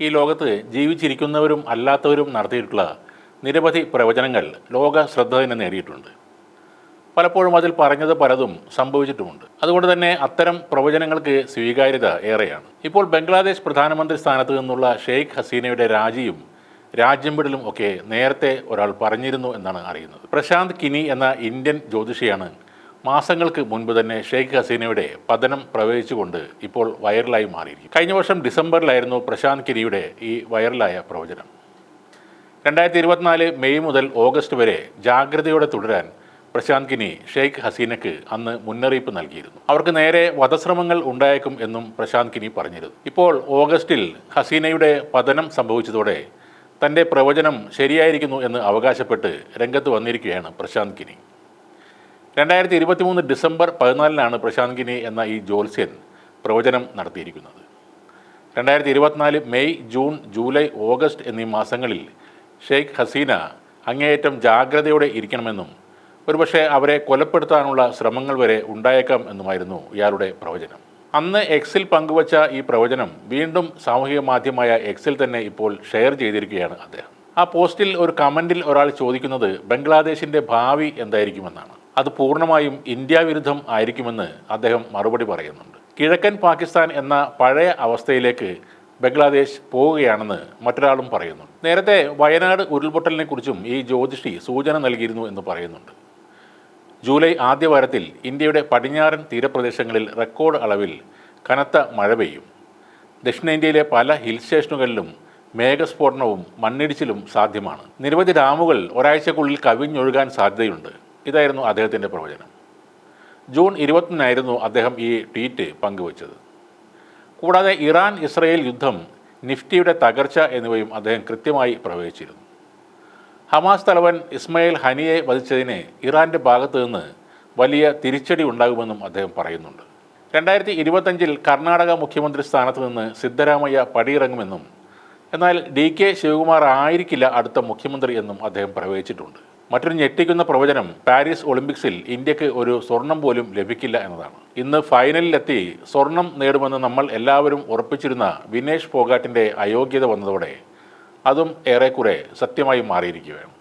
ഈ ലോകത്ത് ജീവിച്ചിരിക്കുന്നവരും അല്ലാത്തവരും നടത്തിയിട്ടുള്ള നിരവധി പ്രവചനങ്ങൾ ലോക ശ്രദ്ധ തന്നെ നേടിയിട്ടുണ്ട്. പലപ്പോഴും അതിൽ പറഞ്ഞത് പലതും സംഭവിച്ചിട്ടുമുണ്ട്. അതുകൊണ്ട് തന്നെ അത്തരം പ്രവചനങ്ങൾക്ക് സ്വീകാര്യത ഏറെയാണ്. ഇപ്പോൾ ബംഗ്ലാദേശ് പ്രധാനമന്ത്രി സ്ഥാനത്ത് നിന്നുള്ള ഷെയ്ഖ് ഹസീനയുടെ രാജിയും രാജ്യം വിടലും ഒക്കെ നേരത്തെ ഒരാൾ പറഞ്ഞിരുന്നു എന്നാണ് അറിയുന്നത്. പ്രശാന്ത് കിനി എന്ന ഇന്ത്യൻ ജ്യോതിഷിയാണ് മാസങ്ങൾക്ക് മുൻപ് തന്നെ ഷെയ്ഖ് ഹസീനയുടെ പതനം പ്രവചിച്ചുകൊണ്ട് ഇപ്പോൾ വൈറലായി മാറിയിരിക്കും കഴിഞ്ഞ വർഷം ഡിസംബറിലായിരുന്നു പ്രശാന്ത് കിരിയുടെ ഈ വൈറലായ പ്രവചനം. രണ്ടായിരത്തി ഇരുപത്തിനാല് മെയ് മുതൽ ഓഗസ്റ്റ് വരെ ജാഗ്രതയോടെ തുടരാൻ പ്രശാന്ത് കിനി ഷെയ്ഖ് ഹസീനയ്ക്ക് അന്ന് മുന്നറിയിപ്പ് നൽകിയിരുന്നു. അവർക്ക് നേരെ വധശ്രമങ്ങൾ ഉണ്ടായേക്കും എന്നും പ്രശാന്ത് കിനി പറഞ്ഞിരുന്നു. ഇപ്പോൾ ഓഗസ്റ്റിൽ ഹസീനയുടെ പതനം സംഭവിച്ചതോടെ തന്റെ പ്രവചനം ശരിയായിരിക്കുന്നു എന്ന് അവകാശപ്പെട്ട് രംഗത്ത് വന്നിരിക്കുകയാണ് പ്രശാന്ത് കിനി. രണ്ടായിരത്തി ഇരുപത്തി മൂന്ന് ഡിസംബർ പതിനാലിനാണ് പ്രശാന്ത് കിനി എന്ന ഈ ജ്യോത്സ്യൻ പ്രവചനം നടത്തിയിരിക്കുന്നത്. രണ്ടായിരത്തി ഇരുപത്തിനാല് മെയ് ജൂൺ ജൂലൈ ഓഗസ്റ്റ് എന്നീ മാസങ്ങളിൽ ഷെയ്ഖ് ഹസീന അങ്ങേയറ്റം ജാഗ്രതയോടെ ഇരിക്കണമെന്നും ഒരുപക്ഷെ അവരെ കൊലപ്പെടുത്താനുള്ള ശ്രമങ്ങൾ വരെ ഉണ്ടായേക്കാം എന്നുമായിരുന്നു ഇയാളുടെ പ്രവചനം. അന്ന് എക്സിൽ പങ്കുവച്ച ഈ പ്രവചനം വീണ്ടും സാമൂഹിക മാധ്യമമായ എക്സിൽ തന്നെ ഇപ്പോൾ ഷെയർ ചെയ്തിരിക്കുകയാണ് അദ്ദേഹം. ആ പോസ്റ്റിൽ ഒരു കമന്റിൽ ഒരാൾ ചോദിക്കുന്നത് ബംഗ്ലാദേശിന്റെ ഭാവി എന്തായിരിക്കുമെന്നാണ്? അത് പൂർണമായും ഇന്ത്യ വിരുദ്ധം ആയിരിക്കുമെന്ന് അദ്ദേഹം മറുപടി പറയുന്നുണ്ട്. കിഴക്കൻ പാകിസ്ഥാൻ എന്ന പഴയ അവസ്ഥയിലേക്ക് ബംഗ്ലാദേശ് പോവുകയാണെന്ന് മറ്റൊരാളും പറയുന്നു നേരത്തെ വയനാട് ഉരുൾപൊട്ടലിനെ കുറിച്ചും ഈ ജ്യോതിഷി സൂചന നൽകിയിരുന്നു എന്ന് പറയുന്നുണ്ട്. ജൂലൈ ആദ്യ വാരത്തിൽ ഇന്ത്യയുടെ പടിഞ്ഞാറൻ തീരപ്രദേശങ്ങളിൽ റെക്കോർഡ് അളവിൽ കനത്ത മഴ പെയ്യും. ദക്ഷിണേന്ത്യയിലെ പല ഹിൽ സ്റ്റേഷനുകളിലും മേഘസ്ഫോടനവും മണ്ണിടിച്ചിലും സാധ്യമാണ്. നിരവധി ഡാമുകൾ ഒരാഴ്ചക്കുള്ളിൽ കവിഞ്ഞൊഴുകാൻ സാധ്യതയുണ്ട്. ഇതായിരുന്നു അദ്ദേഹത്തിന്റെ പ്രവചനം. ജൂൺ ഇരുപത്തിനായിരുന്നു അദ്ദേഹം ഈ ട്വീറ്റ് പങ്കുവച്ചത്. കൂടാതെ ഇറാൻ ഇസ്രയേൽ യുദ്ധം നിഫ്റ്റിയുടെ തകർച്ച എന്നിവയും അദ്ദേഹം കൃത്യമായി പ്രവചിച്ചിരുന്നു. ഹമാസ് തലവൻ ഇസ്മയിൽ ഹനിയെ വധിച്ചതിന് ഇറാന്റെ ഭാഗത്തു നിന്ന് വലിയ തിരിച്ചടി ഉണ്ടാകുമെന്നും അദ്ദേഹം പറയുന്നുണ്ട്. രണ്ടായിരത്തി ഇരുപത്തഞ്ചിൽ കർണാടക മുഖ്യമന്ത്രി സ്ഥാനത്ത് നിന്ന് സിദ്ധരാമയ്യ പടിയിറങ്ങുമെന്നും എന്നാൽ ഡി കെ ശിവകുമാർ ആയിരിക്കില്ല അടുത്ത മുഖ്യമന്ത്രി എന്നും അദ്ദേഹം പ്രവചിച്ചിട്ടുണ്ട്. മറ്റൊരു ഞെട്ടിക്കുന്ന പ്രവചനം പാരീസ് ഒളിമ്പിക്സിൽ ഇന്ത്യയ്ക്ക് ഒരു സ്വർണം പോലും ലഭിക്കില്ല എന്നതാണ്. ഇന്ന് ഫൈനലിലെത്തി സ്വർണം നേടുമെന്ന് നമ്മൾ എല്ലാവരും ഉറപ്പിച്ചിരുന്ന വിനേഷ് ഫോഗാട്ടിന്റെ അയോഗ്യത വന്നതോടെ അതും ഏറെക്കുറെ സത്യമായി മാറിയിരിക്കുകയാണ്.